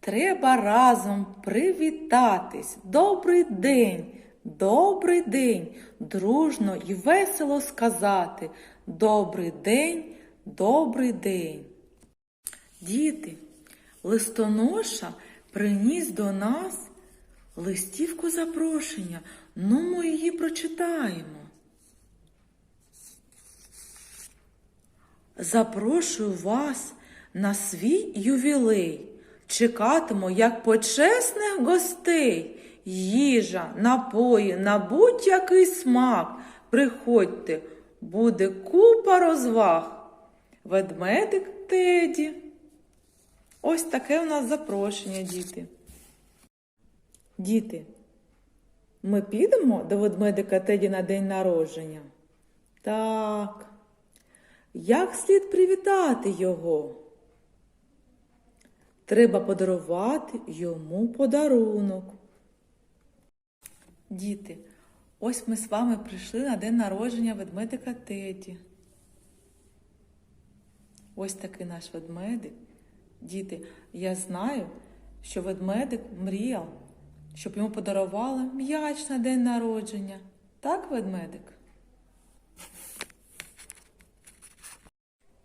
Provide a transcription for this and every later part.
Треба разом привітатись. Добрий день, добрий день, дружно і весело сказати. Добрий день, добрий день. Діти, листоноша приніс до нас листівку запрошення. Ну, ми її прочитаємо. Запрошую вас на свій ювілей. Чекатиму, як почесних гостей. Їжа, напої, на будь-який смак. Приходьте, буде купа розваг. Ведмедик Теді. Ось таке у нас запрошення, діти. Діти, ми підемо до ведмедика Теді на день народження? Так. Як слід привітати його? Треба подарувати йому подарунок. Діти, ось ми з вами прийшли на день народження ведмедика Теді. Ось такий наш ведмедик. Діти, я знаю, що ведмедик мріяв, щоб йому подарували м'яч на день народження. Так, ведмедик?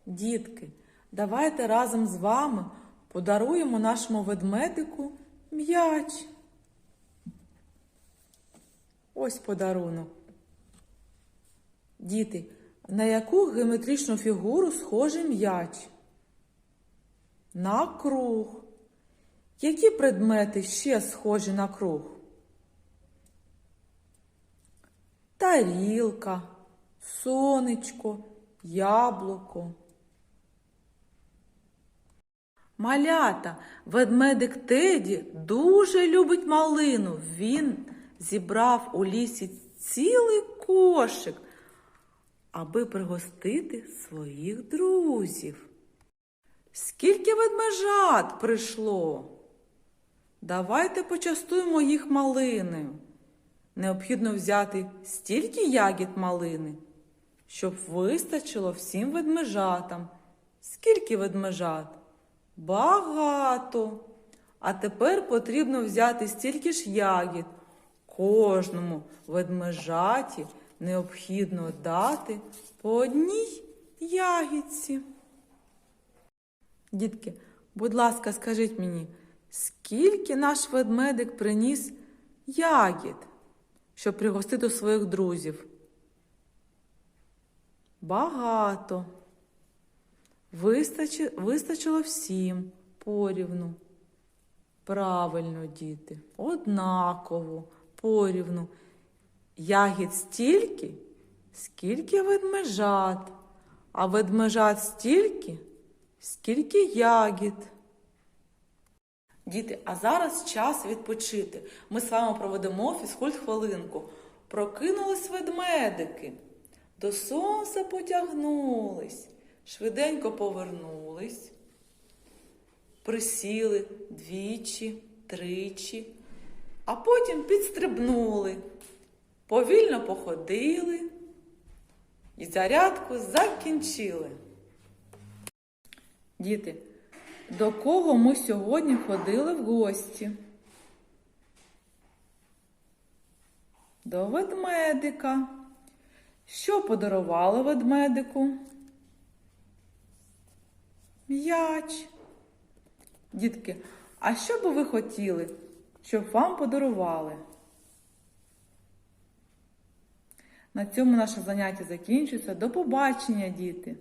Дітки, давайте разом з вами подаруємо нашому ведмедику м'яч. Ось подарунок. Діти, на яку геометричну фігуру схожий м'яч? На круг. Які предмети ще схожі на круг? Тарілка, сонечко, яблуко. Малята, ведмедик Теді дуже любить малину. Він зібрав у лісі цілий кошик, аби пригостити своїх друзів. Скільки ведмежат прийшло? Давайте почастуємо їх малиною. Необхідно взяти стільки ягід малини, щоб вистачило всім ведмежатам. Скільки ведмежат? Багато. А тепер потрібно взяти стільки ж ягід. Кожному ведмежаті необхідно дати по одній ягідці. Дітки, будь ласка, скажіть мені, скільки наш ведмедик приніс ягід, щоб пригостити своїх друзів? Багато. Вистачи, вистачило всім порівну. Правильно, діти, однаково, порівну. Ягід стільки, скільки ведмежат, а ведмежат стільки, скільки ягід. Діти, а зараз час відпочити. Ми з вами проведемо фізкульт-хвилинку. Прокинулись ведмедики, до сонця потягнулись, швиденько повернулись, присіли двічі, тричі, а потім підстрибнули, повільно походили і зарядку закінчили. Діти, до кого ми сьогодні ходили в гості? До ведмедика. Що подарували ведмедику? М'яч. Дітки, а що би ви хотіли, щоб вам подарували? На цьому наше заняття закінчується. До побачення, діти!